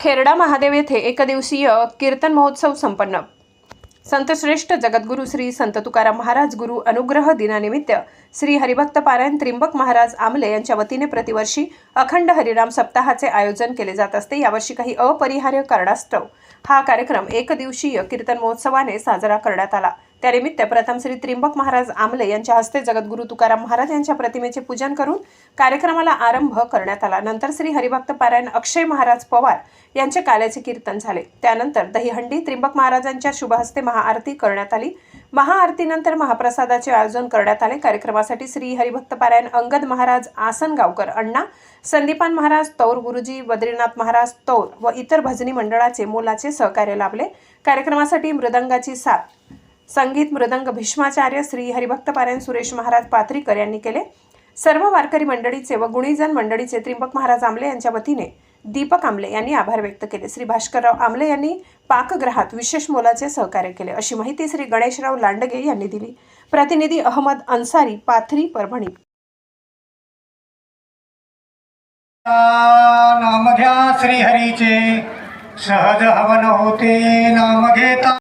खेरडा महादेव येथे एकदिवसीय कीर्तन महोत्सव संपन्न. संतश्रेष्ठ जगद्गुरू श्री संत तुकाराम महाराज गुरु अनुग्रह दिनानिमित्त श्री हरिभक्त पारायण त्रिंबक महाराज आमले यांच्या वतीने प्रतिवर्षी अखंड हरिराम सप्ताहाचे आयोजन केले जात असते. यावर्षी काही अपरिहार्य कारणास्तव हा कार्यक्रम एकदिवसीय कीर्तन महोत्सवाने साजरा करण्यात आला. त्यानिमित्त प्रथम श्री त्रिंबक महाराज आमले यांच्या हस्ते जगद्गुरू तुकाराम महाराज यांच्या प्रतिमेचे पूजन करून कार्यक्रमाला आरंभ करण्यात आला. नंतर श्री हरिभक्त पारायण अक्षय महाराज पवार यांचे काल्याचे कीर्तन झाले. त्यानंतर दहीहंडी त्रिंबक महाराजांच्या शुभहस्ते महाआरती करण्यात आली. महाआरतीनंतर महाप्रसादाचे आयोजन करण्यात आले. कार्यक्रमासाठी श्री हरिभक्त पारायण अंगद महाराज आसनगावकर अण्णा संदीपान महाराज तौर गुरुजी बद्रीनाथ महाराज तौर व इतर भजनी मंडळाचे मोलाचे सहकार्य लाभले. कार्यक्रमासाठी मृदंगाची साथ संगीत मृदंग भीष्माचार्य श्री हरिभक्तपारायण सुरेश महाराज पात्रीकर यांनी केले. सर्व वारकरी मंडळीचे व गुणीजन मंडळीचे त्रिंबक महाराज आमले यांच्या वतीने दीपक आमले यांनी आभार व्यक्त केले. श्री भास्करराव आमले यांनी पाकग्रहात विशेष मोलाचे सहकार्य केले. अशी माहिती श्री गणेशराव लांडगे यांनी दिली. प्रतिनिधी अहमद अन्सारी पाथरी परभणी. नाम घ्या श्रीहरीचे. सहज हवन होते नाम घेता